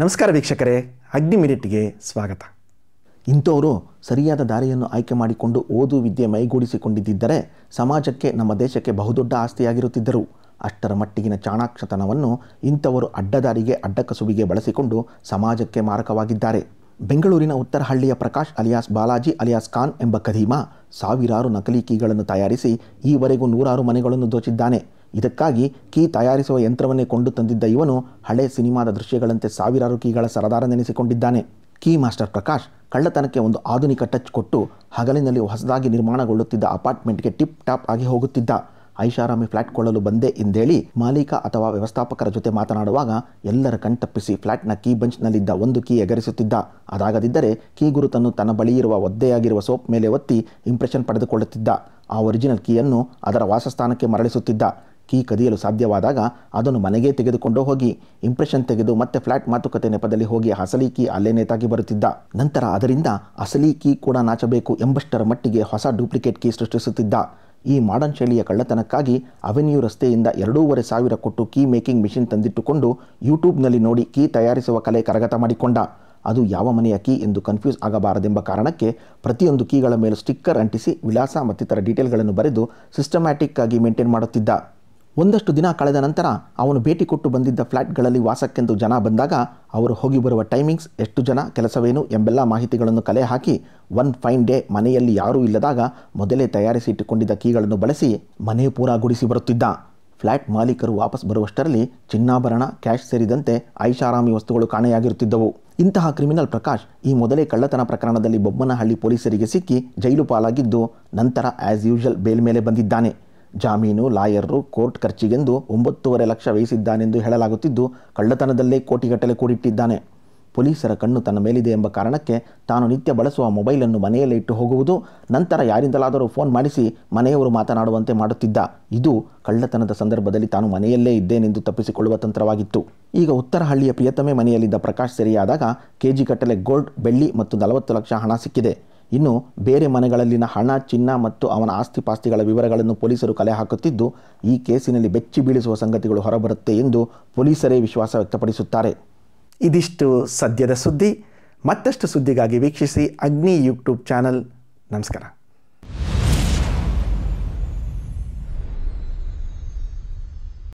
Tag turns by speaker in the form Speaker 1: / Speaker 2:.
Speaker 1: ನಮಸ್ಕಾರ ವೀಕ್ಷಕರೇ, ಅಗ್ನಿ ಮಿನಿಟ್ಗೆ ಸ್ವಾಗತ. ಇಂಥವರು ಸರಿಯಾದ ದಾರಿಯನ್ನು ಆಯ್ಕೆ ಮಾಡಿಕೊಂಡು ಓದು ವಿದ್ಯೆ ಮೈಗೂಡಿಸಿಕೊಂಡಿದ್ದರೆ ಸಮಾಜಕ್ಕೆ, ನಮ್ಮ ದೇಶಕ್ಕೆ ಬಹುದೊಡ್ಡ ಆಸ್ತಿಯಾಗಿರುತ್ತಿದ್ದರು. ಅಷ್ಟರ ಮಟ್ಟಿಗಿನ ಚಾಣಾಕ್ಷತನವನ್ನು ಇಂಥವರು ಅಡ್ಡದಾರಿಗೆ ಅಡ್ಡಕಸುಬಿಗೆ ಬಳಸಿಕೊಂಡು ಸಮಾಜಕ್ಕೆ ಮಾರಕವಾಗಿದ್ದಾರೆ. ಬೆಂಗಳೂರಿನ ಉತ್ತರಹಳ್ಳಿಯ ಪ್ರಕಾಶ್ ಅಲಿಯಾಸ್ ಬಾಲಾಜಿ ಅಲಿಯಾಸ್ ಖಾನ್ ಎಂಬ ಕದೀಮ ಸಾವಿರಾರು ನಕಲಿ ಕೀಗಳನ್ನು ತಯಾರಿಸಿ ಈವರೆಗೂ ನೂರಾರು ಮನೆಗಳನ್ನು ದೋಚಿದ್ದಾನೆ. ಇದಕ್ಕಾಗಿ ಕೀ ತಯಾರಿಸುವ ಯಂತ್ರವನ್ನೇ ಕೊಂಡು ತಂದಿದ್ದ ಇವನು ಹಳೆ ಸಿನಿಮಾದ ದೃಶ್ಯಗಳಂತೆ ಸಾವಿರಾರು ಕೀಗಳ ಸರದಾರ ನೆನೆಸಿಕೊಂಡಿದ್ದಾನೆ. ಕೀ ಮಾಸ್ಟರ್ ಪ್ರಕಾಶ್ ಕಳ್ಳತನಕ್ಕೆ ಒಂದು ಆಧುನಿಕ ಟಚ್ ಕೊಟ್ಟು ಹಗಲಿನಲ್ಲಿ ಹೊಸದಾಗಿ ನಿರ್ಮಾಣಗೊಳ್ಳುತ್ತಿದ್ದ ಅಪಾರ್ಟ್ಮೆಂಟ್ಗೆ ಟಿಪ್ ಟಾಪ್ ಆಗಿ ಹೋಗುತ್ತಿದ್ದ. ಐಷಾರಾಮಿ ಫ್ಲಾಟ್ ಕೊಳ್ಳಲು ಬಂದೆ ಎಂದೇಳಿ ಮಾಲೀಕ ಅಥವಾ ವ್ಯವಸ್ಥಾಪಕರ ಜೊತೆ ಮಾತನಾಡುವಾಗ ಎಲ್ಲರ ಕಣ್ತಪ್ಪಿಸಿ ಫ್ಲಾಟ್ನ ಕೀ ಬಂಚ್ನಲ್ಲಿದ್ದ ಒಂದು ಕೀ ಎಗರಿಸುತ್ತಿದ್ದ. ಅದಾಗದಿದ್ದರೆ ಕೀ ಗುರುತನ್ನು ತನ್ನ ಬಳಿಯಿರುವ ಒದ್ದೆಯಾಗಿರುವ ಸೋಪ್ ಮೇಲೆ ಒತ್ತಿ ಇಂಪ್ರೆಷನ್ ಪಡೆದುಕೊಳ್ಳುತ್ತಿದ್ದ. ಆ ಒರಿಜಿನಲ್ ಕೀಯನ್ನು ಅದರ ವಾಸಸ್ಥಾನಕ್ಕೆ ಮರಳಿಸುತ್ತಿದ್ದ. ಕೀ ಕದಿಯಲು ಸಾಧ್ಯವಾದಾಗ ಅದನ್ನು ಮನೆಗೆ ತೆಗೆದುಕೊಂಡು ಹೋಗಿ ಇಂಪ್ರೆಷನ್ ತೆಗೆದು ಮತ್ತೆ ಫ್ಲಾಟ್ ಮಾತುಕತೆ ನೆಪದಲ್ಲಿ ಹೋಗಿ ಅಸಲಿ ಕೀ ಅಲ್ಲೇ ನೇತಾಗಿ ಬರುತ್ತಿದ್ದ. ನಂತರ ಅದರಿಂದ ಅಸಲಿ ಕೀ ಕೂಡ ನಾಚಬೇಕು ಎಂಬಷ್ಟರ ಮಟ್ಟಿಗೆ ಹೊಸ ಡೂಪ್ಲಿಕೇಟ್ ಕೀ ಸೃಷ್ಟಿಸುತ್ತಿದ್ದ. ಈ ಮಾಡರ್ನ್ ಶೈಲಿಯ ಕಳ್ಳತನಕ್ಕಾಗಿ ಅವೆನ್ಯೂ ರಸ್ತೆಯಿಂದ ಎರಡೂವರೆ ಸಾವಿರ ಕೊಟ್ಟು ಕೀ ಮೇಕಿಂಗ್ ಮಿಷಿನ್ ತಂದಿಟ್ಟುಕೊಂಡು ಯೂಟ್ಯೂಬ್ನಲ್ಲಿ ನೋಡಿ ಕೀ ತಯಾರಿಸುವ ಕಲೆ ಕರಗತ ಮಾಡಿಕೊಂಡ. ಅದು ಯಾವ ಮನೆಯ ಕೀ ಎಂದು ಕನ್ಫ್ಯೂಸ್ ಆಗಬಾರದೆಂಬ ಕಾರಣಕ್ಕೆ ಪ್ರತಿಯೊಂದು ಕೀಗಳ ಮೇಲೂ ಸ್ಟಿಕ್ಕರ್ ಅಂಟಿಸಿ ವಿಳಾಸ ಮತ್ತಿತರ ಡೀಟೇಲ್ಗಳನ್ನು ಬರೆದು ಸಿಸ್ಟಮ್ಯಾಟಿಕ್ ಆಗಿ ಮೇಂಟೈನ್ ಮಾಡುತ್ತಿದ್ದ. ಒಂದಷ್ಟು ದಿನ ಕಳೆದ ನಂತರ ಅವನು ಭೇಟಿ ಕೊಟ್ಟು ಬಂದಿದ್ದ ಫ್ಲ್ಯಾಟ್ಗಳಲ್ಲಿ ವಾಸಕ್ಕೆಂದು ಜನ ಬಂದಾಗ ಅವರು ಹೋಗಿ ಬರುವ ಟೈಮಿಂಗ್ಸ್, ಎಷ್ಟು ಜನ, ಕೆಲಸವೇನು ಎಂಬೆಲ್ಲ ಮಾಹಿತಿಗಳನ್ನು ಕಲೆ ಹಾಕಿ ಒನ್ ಫೈನ್ ಡೇ ಮನೆಯಲ್ಲಿ ಯಾರೂ ಇಲ್ಲದಾಗ ಮೊದಲೇ ತಯಾರಿಸಿ ಇಟ್ಟುಕೊಂಡಿದ್ದ ಕೀಗಳನ್ನು ಬಳಸಿ ಮನೆ ಪೂರ ಗುಡಿಸಿ ಬರುತ್ತಿದ್ದ. ಫ್ಲ್ಯಾಟ್ ಮಾಲೀಕರು ವಾಪಸ್ ಬರುವಷ್ಟರಲ್ಲಿ ಚಿನ್ನಾಭರಣ, ಕ್ಯಾಶ್ ಸೇರಿದಂತೆ ಐಷಾರಾಮಿ ವಸ್ತುಗಳು ಕಾಣೆಯಾಗಿರುತ್ತಿದ್ದವು. ಇಂತಹ ಕ್ರಿಮಿನಲ್ ಪ್ರಕಾಶ್ ಈ ಮೊದಲೇ ಕಳ್ಳತನ ಪ್ರಕರಣದಲ್ಲಿ ಬೊಮ್ಮನಹಳ್ಳಿ ಪೊಲೀಸರಿಗೆ ಸಿಕ್ಕಿ ಜೈಲು ಪಾಲಾಗಿದ್ದು ನಂತರ ಆ್ಯಸ್ ಯೂಶುವಲ್ ಬೇಲ್ ಮೇಲೆ ಬಂದಿದ್ದಾನೆ. ಜಾಮೀನು ಲಾಯರ್ರು ಕೋರ್ಟ್ ಖರ್ಚಿಗೆಂದು ಒಂಬತ್ತೂವರೆ ಲಕ್ಷ ವಹಿಸಿದ್ದಾನೆಂದು ಹೇಳಲಾಗುತ್ತಿದ್ದು ಕಳ್ಳತನದಲ್ಲೇ ಕೋಟಿಗಟ್ಟಲೆ ಕೂಡಿಟ್ಟಿದ್ದಾನೆ. ಪೊಲೀಸರ ಕಣ್ಣು ತನ್ನ ಮೇಲಿದೆ ಎಂಬ ಕಾರಣಕ್ಕೆ ತಾನು ನಿತ್ಯ ಬಳಸುವ ಮೊಬೈಲನ್ನು ಮನೆಯಲ್ಲೇ ಇಟ್ಟು ಹೋಗುವುದು, ನಂತರ ಯಾರಿಂದಲಾದರೂ ಫೋನ್ ಮಾಡಿಸಿ ಮನೆಯವರು ಮಾತನಾಡುವಂತೆ ಮಾಡುತ್ತಿದ್ದ. ಇದು ಕಳ್ಳತನದ ಸಂದರ್ಭದಲ್ಲಿ ತಾನು ಮನೆಯಲ್ಲೇ ಇದ್ದೇನೆಂದು ತಪ್ಪಿಸಿಕೊಳ್ಳುವ ತಂತ್ರವಾಗಿತ್ತು. ಈಗ ಉತ್ತರಹಳ್ಳಿಯ ಪ್ರಿಯತಮೆ ಮನೆಯಲ್ಲಿದ್ದ ಪ್ರಕಾಶ್ ಸೆರೆಯಾದಾಗ ಕೆಜಿ ಕಟ್ಟಲೆ ಗೋಲ್ಡ್, ಬೆಳ್ಳಿ ಮತ್ತು ನಲವತ್ತು ಲಕ್ಷ ಹಣ ಸಿಕ್ಕಿದೆ. ಇನ್ನು ಬೇರೆ ಮನೆಗಳಲ್ಲಿನ ಹಣ, ಚಿನ್ನ ಮತ್ತು ಅವನ ಆಸ್ತಿಪಾಸ್ತಿಗಳ ವಿವರಗಳನ್ನು ಪೊಲೀಸರು ಕಲೆ ಹಾಕುತ್ತಿದ್ದು, ಈ ಕೇಸಿನಲ್ಲಿ ಬೆಚ್ಚಿ ಬೀಳಿಸುವ ಸಂಗತಿಗಳು ಹೊರಬರುತ್ತೆ ಎಂದು ಪೊಲೀಸರೇ ವಿಶ್ವಾಸ ವ್ಯಕ್ತಪಡಿಸುತ್ತಾರೆ.
Speaker 2: ಇದಿಷ್ಟು ಸದ್ಯದ ಸುದ್ದಿ. ಮತ್ತಷ್ಟು ಸುದ್ದಿಗಾಗಿ ವೀಕ್ಷಿಸಿ ಅಗ್ನಿ ಯೂಟ್ಯೂಬ್ ಚಾನಲ್. ನಮಸ್ಕಾರ.